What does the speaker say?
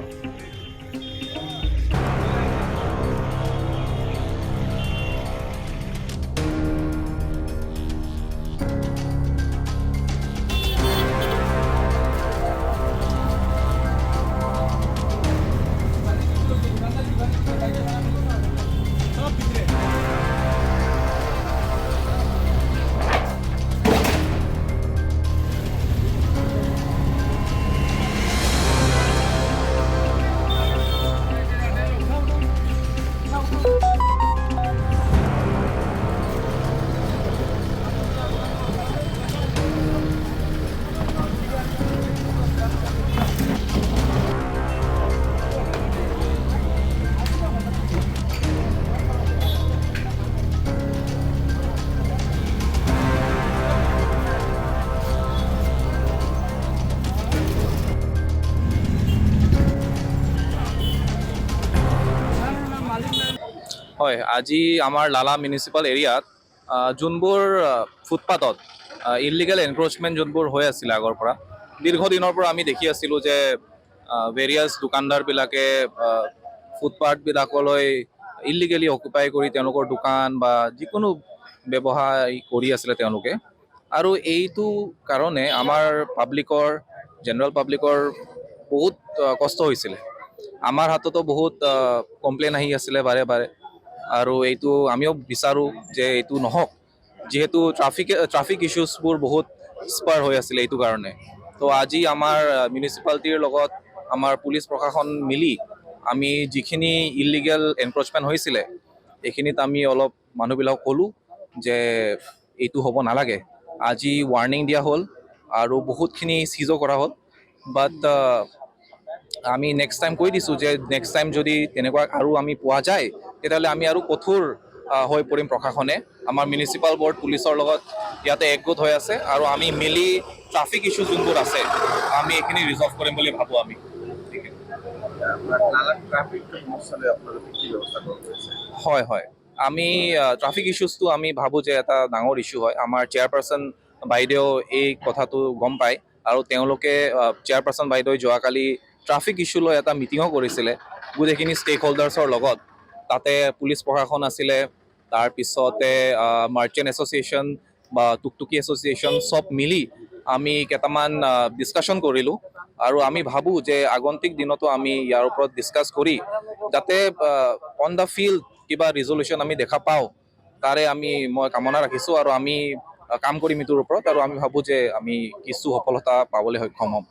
Mundo. হয়। আজি আমাৰ লালা মিউনিচিপাল এৰিয়াত যোনবোৰ ফুটপাথত ইলিগেল এনক্ৰচমেণ্ট যোনবোৰ হৈ আছিলে আগৰ পৰা, দীৰ্ঘদিনৰ পৰা আমি দেখি আছিলোঁ যে ভেৰিয়াছ দোকানদাৰবিলাকে ফুটপাথবিলাকলৈ ইলিগেলি অকুপাই কৰি তেওঁলোকৰ দোকান বা যিকোনো ব্যৱসায় কৰি আছিলে তেওঁলোকে। আৰু এইটো কাৰণে আমাৰ পাব্লিকৰ জেনেৰেল পাব্লিকৰ বহুত কষ্ট হৈছিলে। আমাৰ হাততো বহুত কমপ্লেইন আহি আছিলে বাৰে বাৰে। আৰু এইটো আমিও বিচাৰোঁ যে এইটো নহওক। যিহেতু ট্ৰাফিক ট্ৰাফিক ইছ্যুজবোৰ বহুত স্পাৰ হৈ আছিলে এইটো কাৰণে। তো আজি আমাৰ মিউনিচিপালিটিৰ লগত আমাৰ পুলিচ প্ৰশাসন মিলি আমি যিখিনি ইলিগেল এনক্ৰচমেণ্ট হৈছিলে, এইখিনিত আমি অলপ মানুহবিলাকক ক'লোঁ যে এইটো হ'ব নালাগে। আজি ৱাৰ্ণিং দিয়া হ'ল আৰু বহুতখিনি চিজো কৰা হ'ল। বাট আমি নেক্সট টাইম কৈ দিছোঁ যে নেক্সট টাইম যদি তেনেকুৱা আৰু আমি পোৱা যায়, তেতিয়াহ'লে আমি আৰু কঠোৰ হৈ পৰিম প্ৰশাসনে। আমাৰ মিউনিচিপাল বৰ্ড পুলিচৰ লগত ইয়াতে একগোট হৈ আছে আৰু আমি মিলি ট্ৰাফিক ইছ্যু যোনবোৰ আছে, আমি এইখিনি ৰিজল্ভ কৰিম বুলি ভাবোঁ আমি। হয় হয়। আমি ট্ৰাফিক ইছ্যুজটো আমি ভাবোঁ যে এটা ডাঙৰ ইছ্যু হয়। আমাৰ চেয়াৰপাৰ্চন বাইদেউ এই কথাটো গম পায় আৰু তেওঁলোকে চেয়াৰপাৰ্চন বাইদেৱে যোৱাকালি ট্ৰাফিক ইছ্যু লৈ এটা মিটিঙো কৰিছিলে। গোটেইখিনি ষ্টেক হোল্ডাৰ্ছৰ লগত। তাতে পুলিচ প্ৰশাসন আছিলে তাৰপিছতে মাৰ্চেণ্ট এছ'চিয়েশ্যন বা টুকটুকি এছ'চিয়েশ্যন চব মিলি আমি কেইটামান ডিছকাশ্যন কৰিলোঁ। আৰু আমি ভাবোঁ যে আগন্তুক দিনতো আমি ইয়াৰ ওপৰত ডিছকাছ কৰি যাতে অন দ্য ফিল্ড কিবা ৰিজলিউশ্যন আমি দেখা পাওঁ। তাৰে আমি, মই কামনা ৰাখিছোঁ আৰু আমি কাম কৰিম এইটোৰ ওপৰত। আৰু আমি ভাবোঁ যে আমি কিছু সফলতা পাবলৈ সক্ষম হ'ম।